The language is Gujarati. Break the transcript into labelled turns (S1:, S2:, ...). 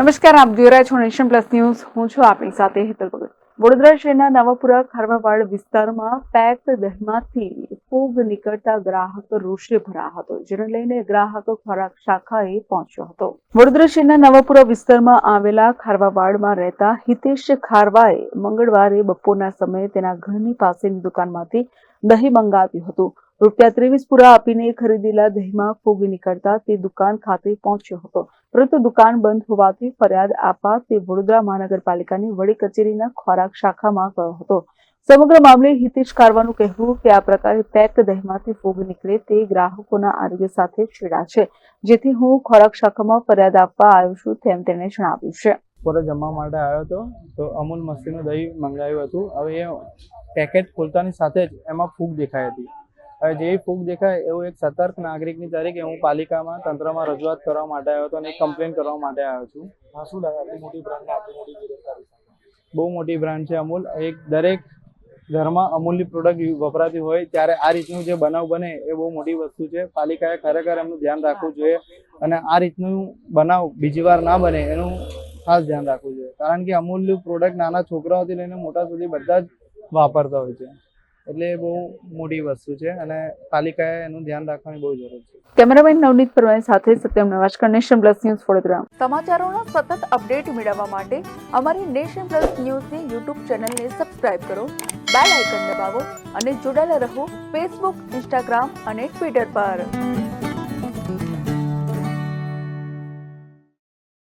S1: નમસ્કાર, આપ જોઈ રહ્યા છો નેશન પ્લસ ન્યૂઝ. હું છું આપની સાથે હેતલ ભગત. વડોદરા શહેરના નવાપુરા ખારવાવાડ વિસ્તારમાં પેક દહીંમાંથી ફૂગ નીકળતા ગ્રાહક રોષે ભરાયો હતો, જેને લઈને ગ્રાહક ખોરાક શાખાએ પહોંચ્યો હતો. વડોદરા શહેરના નવાપુરા વિસ્તારમાં આવેલા ખારવાવાડમાં રહેતા હિતેશ ખારવાએ મંગળવારે બપોરના સમયે તેના ઘરની પાસેની દુકાનમાંથી દહીં મંગાવ્યું હતું. રૂપિયા ત્રેવીસ પૂરા આપીને ખરીદેલા દહીંમાં ફૂગ નીકળતા તે દુકાન ખાતે પહોંચ્યો હતો. પરંતુ દુકાન બંધ હોવાથી ફરિયાદ આપવા તે વડોદરા મહાનગરપાલિકાની વડી કચેરીના ખોરાક શાખામાં ગયો હતો. સમગ્ર મામલે હિતેશ કારવાનું કહેવું કે આ પ્રકારે પેક દહીંમાંથી ફૂગ નીકળે તે ગ્રાહકોના આરોગ્ય સાથે છેડા છે. જેથી હું ખોરાક શાખામાં ફરિયાદ આપવા આવ્યો છું તેમ તેણે જણાવ્યું છે.
S2: બપોરે જમવા માટે આવ્યો હતો, તો અમૂલ મસ્તીનું દહીં મંગાવ્યું હતું. હવે એ પેકેટ ખોલતાની સાથે જ એમાં ફૂગ દેખાઈ હતી. હવે જેવી ફૂગ દેખાય એવું એક સતર્ક નાગરિકની તરીકે હું પાલિકામાં તંત્રમાં રજૂઆત કરવા માટે આવ્યો હતો અને કમ્પ્લેન કરવા માટે આવ્યો છું.
S3: હા શું લાગે? આટલી મોટી બ્રાન્ડ આટલી મોટી
S2: બહુ મોટી બ્રાન્ડ છે અમૂલ. એક દરેક ઘરમાં અમૂલની પ્રોડક્ટ વપરાતી હોય ત્યારે આ રીતનું જે બનાવ બને એ બહુ મોટી વસ્તુ છે. પાલિકાએ ખરેખર એમનું ધ્યાન રાખવું જોઈએ અને આ રીતનું બનાવ બીજી વાર ના બને એનું ખાસ ધ્યાન રાખવું જોઈએ. કારણ કે અમૂલનું પ્રોડક્ટ નાના છોકરાઓથી લઈને મોટા સુધી બધા જ વાપરતા હોય છે. એટલે એ બહુ મોટી વસ્તુ છે અને પાલિકાએ એનું ધ્યાન રાખવાની બહુ જરૂર છે.
S1: કેમેરામેન નવનીત પરમાર સાથે Satyam Navajkar nation plus news Vadodara સમાચારોના સતત અપડેટ મેળવવા માટે અમારી નેશન પ્લસ ન્યૂઝની યુટ્યુબ ચેનલને સબસ્ક્રાઇબ કરો બેલ આઇકન દબાવો અને જોડાયેલા રહો ફેસબુક ઇન્સ્ટાગ્રામ અને ટ્વિટર પર.